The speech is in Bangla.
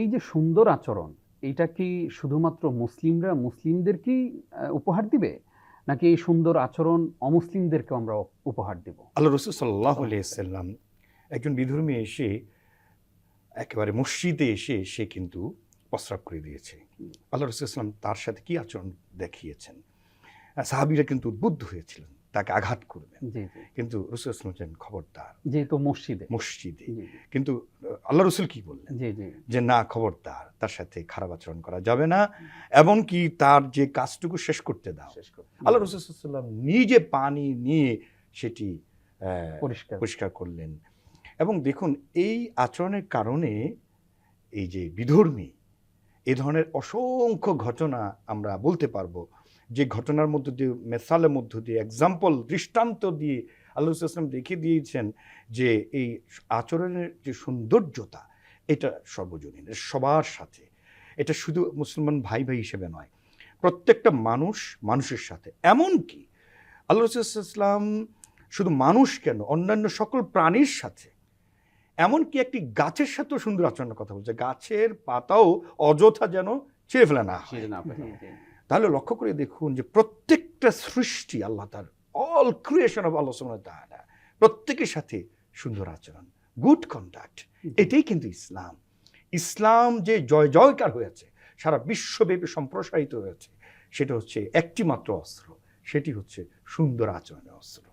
এই যে সুন্দর আচরণ এটা কি শুধুমাত্র মুসলিমরা মুসলিমদেরকেই উপহার দিবে? নাকি এই সুন্দর আচরণ অমুসলিমদেরকেও আমরা উপহার দিব? আল্লাহ রসুল সাল্লাহ সাল্লাম একজন বিধর্মী এসে, একেবারে মসজিদে এসে সে কিন্তু প্রস্রাব করে দিয়েছে। আল্লাহ রসুল ইসলাম তার সাথে কি আচরণ দেখিয়েছেন? সাহাবীরা কিন্তু উদ্বুদ্ধ হয়েছিলেন। তাকে আঘাত করবেন। কিন্তু রসুল ছিলেন খবরদার। যেহেতু মসজিদে। মসজিদে। কিন্তু আল্লাহ রসুল কি বললেন? যে না খবরদার তার সাথে খারাপ আচরণ করা যাবে না। এমনকি তার যে কাজটুকু শেষ করতে দাও। আল্লাহ রসুলাম নিজে পানি নিয়ে সেটি আহ, পরিষ্কার। পরিষ্কার করলেন। এবং দেখুন এই আচরণের কারণে এই যে বিধর্মী এ ধরনের অসংখ্য ঘটনা আমরা বলতে পারব। যে ঘটনার মধ্য দিয়ে মেসালের মধ্য দিয়ে এক্সাম্পল দৃষ্টান্ত দিয়ে আল্লাহ ইসলাম দেখিয়ে দিয়েছেন যে এই আচরণের যে সৌন্দর্যতা এটা সর্বজনীন সবার সাথে। এটা শুধু মুসলমান ভাই ভাই হিসেবে নয় প্রত্যেকটা মানুষ মানুষের সাথে। এমনকি আল্লাহ ইসলাম শুধু মানুষ কেন অন্যান্য সকল প্রাণীর সাথে এমনকি একটি গাছের সাথেও সুন্দর আচরণের কথা বলছে। গাছের পাতাও অযথা যেন ছেড়ে ফেলে না। তাহলে লক্ষ্য করে দেখুন যে প্রত্যেকটা সৃষ্টি আল্লাহ তার অল ক্রিয়েশন অফ আল্লাহ ওয়া প্রত্যেকের সাথে সুন্দর আচরণ গুড কন্ডাক্ট এটাই কিন্তু ইসলাম। ইসলাম যে জয় জয়কার হয়েছে সারা বিশ্বব্যাপী সম্প্রসারিত হয়েছে সেটা হচ্ছে একটি মাত্র অস্ত্র সেটি হচ্ছে সুন্দর আচরণের অস্ত্র।